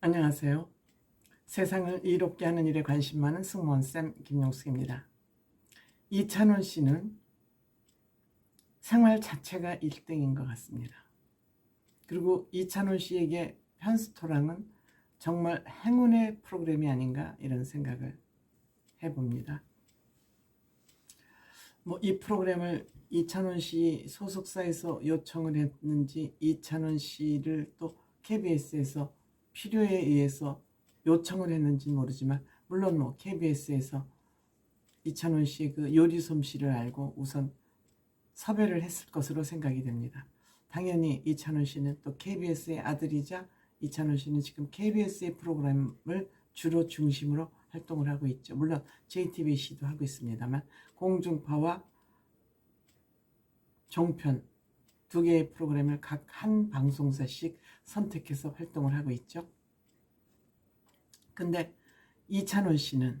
안녕하세요. 세상을 이롭게 하는 일에 관심 많은 승무원쌤 김용숙입니다. 이찬원 씨는 생활 자체가 1등인 것 같습니다. 그리고 이찬원 씨에게 편스토랑은 정말 행운의 프로그램이 아닌가 이런 생각을 해봅니다. 뭐 이 프로그램을 이찬원 씨 소속사에서 요청을 했는지 이찬원 씨를 또 KBS에서 필요에 의해서 요청을 했는지 모르지만 물론 뭐 KBS에서 이찬원 씨의 그 요리 솜씨를 알고 우선 섭외를 했을 것으로 생각이 됩니다. 당연히 이찬원 씨는 또 KBS의 아들이자 이찬원 씨는 지금 KBS의 프로그램을 주로 중심으로 활동을 하고 있죠. 물론 JTBC도 하고 있습니다만 공중파와 종편 두 개의 프로그램을 각 한 방송사씩 선택해서 활동을 하고 있죠. 근데 이찬원 씨는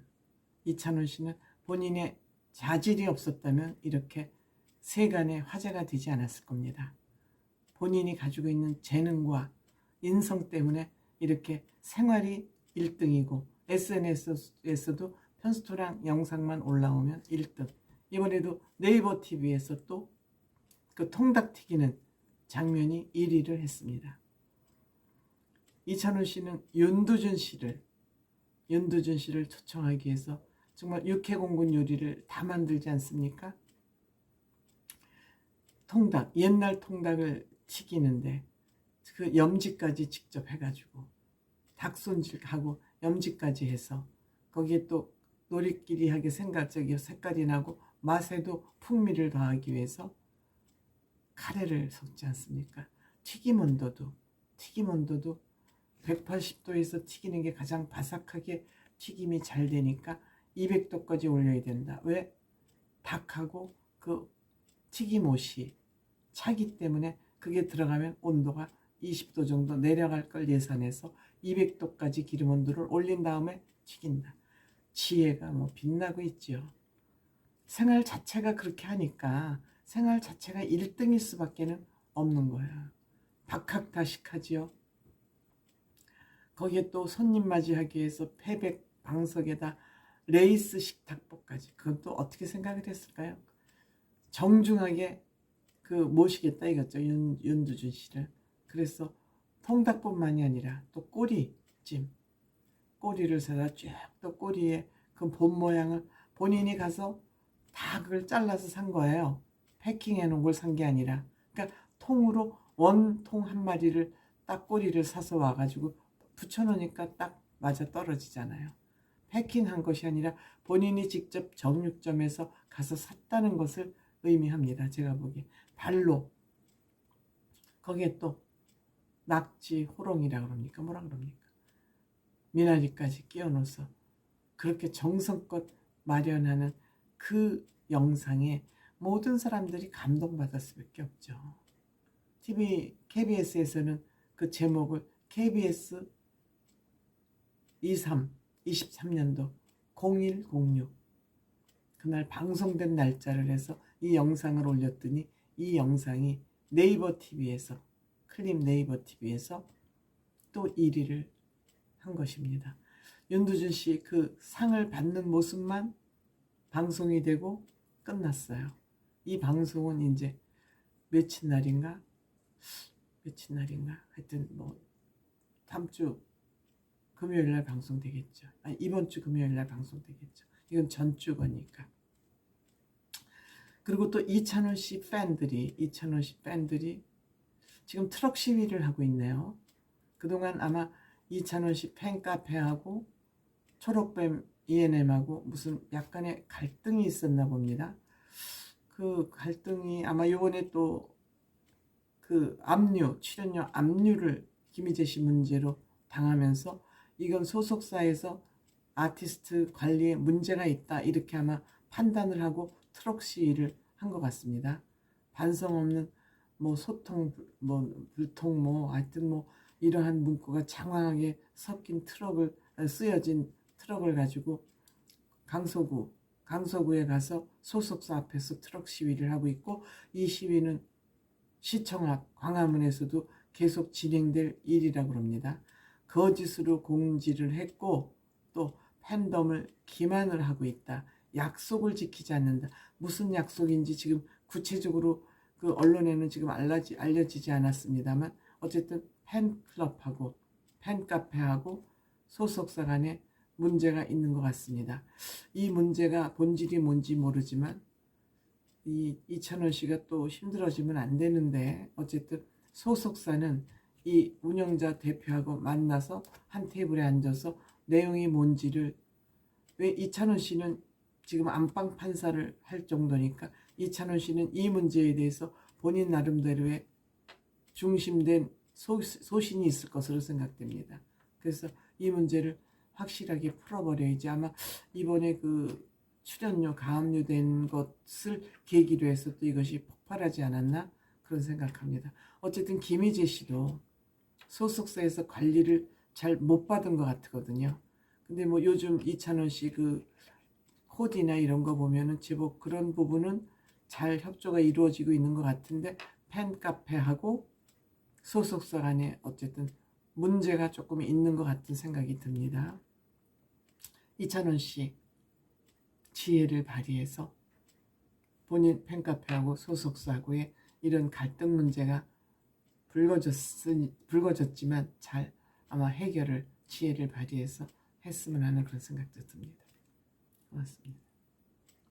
이찬원 씨는 본인의 자질이 없었다면 이렇게 세간의 화제가 되지 않았을 겁니다. 본인이 가지고 있는 재능과 인성 때문에 이렇게 생활이 1등이고 SNS에서도 편스토랑 영상만 올라오면 1등. 이번에도 네이버 TV에서 또 그 통닭 튀기는 장면이 1위를 했습니다. 이찬원 씨는 윤두준 씨를 윤두준 씨를 초청하기 위해서 정말 육해공군 요리를 다 만들지 않습니까? 통닭 옛날 통닭을 튀기는데 그 염지까지 직접 해가지고 닭손질하고 염지까지 해서 거기에 또 놀이끼리하게 생각적이 색깔이 나고 맛에도 풍미를 더하기 위해서 카레를 섞지 않습니까? 튀김 온도도 튀김 온도도 180도에서 튀기는 게 가장 바삭하게 튀김이 잘 되니까 200도까지 올려야 된다. 왜? 닭하고 그 튀김옷이 차기 때문에 그게 들어가면 온도가 20도 정도 내려갈 걸 예상해서 200도까지 기름 온도를 올린 다음에 튀긴다. 지혜가 뭐 빛나고 있죠. 생활 자체가 그렇게 하니까 생활 자체가 1등일 수밖에는 없는 거야. 박학다식하지요. 거기에 또 손님 맞이하기 위해서 패백 방석에다 레이스 식탁보까지 그건 또 어떻게 생각을 했을까요? 정중하게 그 모시겠다 이거죠 윤, 윤두준 씨를 그래서 통닭뿐만이 아니라 또 꼬리찜 꼬리를 사다 쭉 또 꼬리에 그 본 모양을 본인이 가서 다 그걸 잘라서 산 거예요 패킹해 놓은 걸 산 게 아니라 그러니까 통으로 원통 한 마리를 딱 꼬리를 사서 와가지고 붙여놓으니까 딱 맞아 떨어지잖아요. 패킹한 것이 아니라 본인이 직접 정육점에서 가서 샀다는 것을 의미합니다. 제가 보기에 발로 거기에 또 낙지, 호롱이라 그럽니까? 뭐라 그럽니까? 미나리까지 끼워 넣어서 그렇게 정성껏 마련하는 그 영상에 모든 사람들이 감동받을 수밖에 없죠. TV KBS에서는 그 제목을 KBS 23 23년도 0106 그날 방송된 날짜를 해서 이 영상을 올렸더니 이 영상이 네이버 TV에서 클립 네이버 TV에서 또 1위를 한 것입니다. 윤두준 씨 그 상을 받는 모습만 방송이 되고 끝났어요. 이 방송은 이제 며칠 날인가 며칠 날인가 하여튼 뭐 다음 주 금요일 날 방송되겠죠. 아니, 이번 주 금요일 날 방송되겠죠. 이건 전주 거니까. 그리고 또 이찬원 씨 팬들이 이찬원 씨 팬들이 지금 트럭 시위를 하고 있네요. 그동안 아마 이찬원 씨 팬카페하고 초록뱀 ENM하고 무슨 약간의 갈등이 있었나 봅니다. 그 갈등이 아마 요번에 또 그 압류, 출연료 압류를 김희재 씨 문제로 당하면서 이건 소속사에서 아티스트 관리에 문제가 있다 이렇게 아마 판단을 하고 트럭 시위를 한 것 같습니다. 반성 없는 뭐 소통 뭐 불통 뭐 하여튼 뭐 이러한 문구가 장황하게 섞인 트럭을 쓰여진 트럭을 가지고 강서구 강서구에 가서 소속사 앞에서 트럭 시위를 하고 있고 이 시위는 시청 앞 광화문에서도 계속 진행될 일이라고 합니다. 거짓으로 공지를 했고 또 팬덤을 기만을 하고 있다. 약속을 지키지 않는다. 무슨 약속인지 지금 구체적으로 그 언론에는 지금 알려지, 알려지지 않았습니다만 어쨌든 팬클럽하고 팬카페하고 소속사 간에 문제가 있는 것 같습니다. 이 문제가 본질이 뭔지 모르지만 이 이찬원 씨가 또 힘들어지면 안 되는데 어쨌든 소속사는 이 운영자 대표하고 만나서 한 테이블에 앉아서 내용이 뭔지를 왜 이찬원 씨는 지금 안방 판사를 할 정도니까 이찬원 씨는 이 문제에 대해서 본인 나름대로의 중심된 소, 소신이 있을 것으로 생각됩니다. 그래서 이 문제를 확실하게 풀어버려야지 아마 이번에 그 출연료 가압류된 것을 계기로 해서 또 이것이 폭발하지 않았나 그런 생각합니다. 어쨌든 김희재 씨도 소속사에서 관리를 잘 못 받은 것 같거든요. 근데 뭐 요즘 이찬원 씨 그 코디나 이런 거 보면은 제법 그런 부분은 잘 협조가 이루어지고 있는 것 같은데 팬카페하고 소속사 간에 어쨌든 문제가 조금 있는 것 같은 생각이 듭니다. 이찬원 씨 지혜를 발휘해서 본인 팬카페하고 소속사하고의 이런 갈등 문제가 불거졌으니 불거졌지만 잘 아마 해결을 지혜를 발휘해서 했으면 하는 그런 생각도 듭니다. 고맙습니다.